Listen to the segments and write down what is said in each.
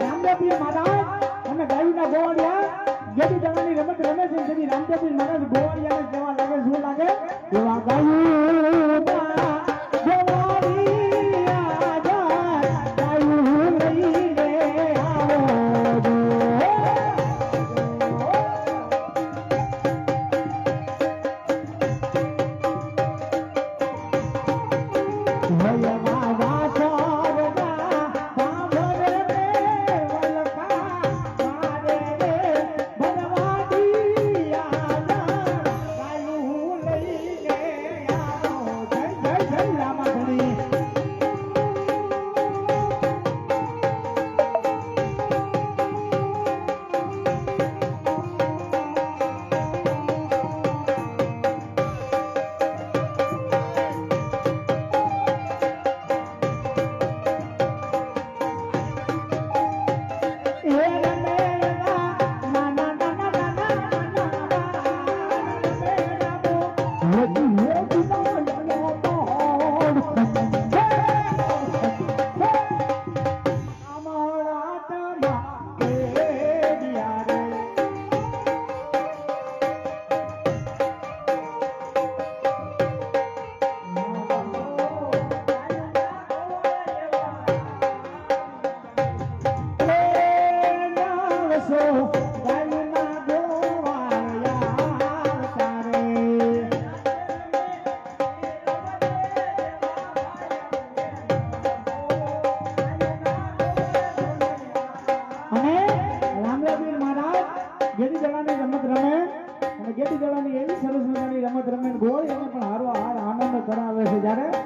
રામદેવપીર મહારાજ અને ગાયુના ગોવાળિયા, જેથી જણાની રમત રમે છે જેથી રામદેવજી મહારાજ ગોવાળિયાને જેવા લાગે, શું લાગે? એવા ગાયુના મજાની રમત રમે ને ગોળ એને પણ હારો હાર આનંદ કરાવે છે. જ્યારે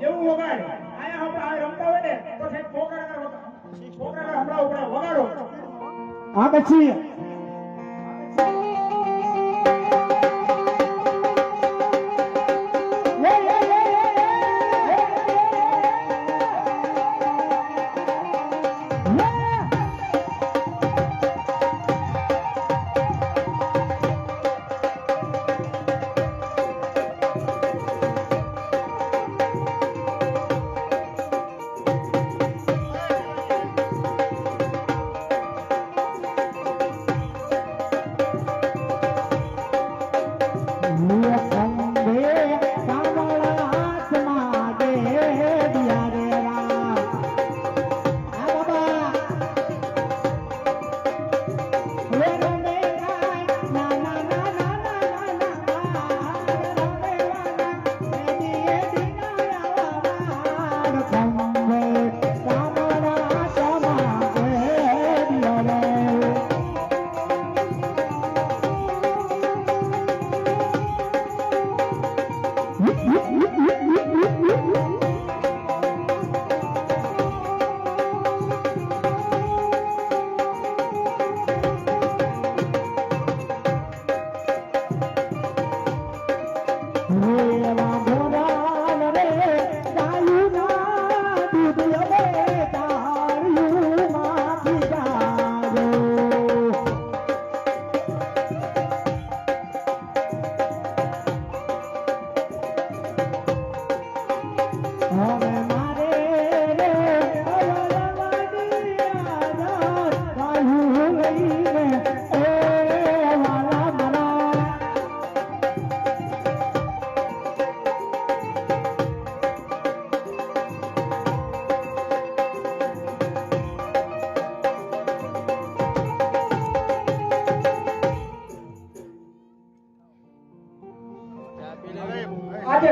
એવું વગાડ. આયા હમણાં આ રમતા હોય ને, તો વગા- છોકરાને હમણાં ઉપર વગાડો. આ પછી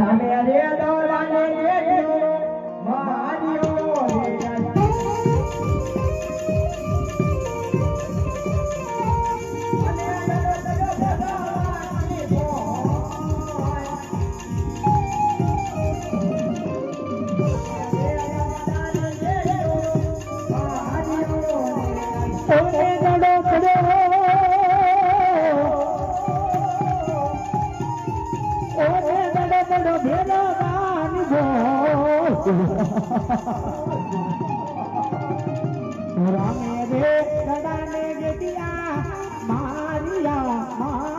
ಹಾಗೆ રામે રે સદાને જટિયા મારિયા મા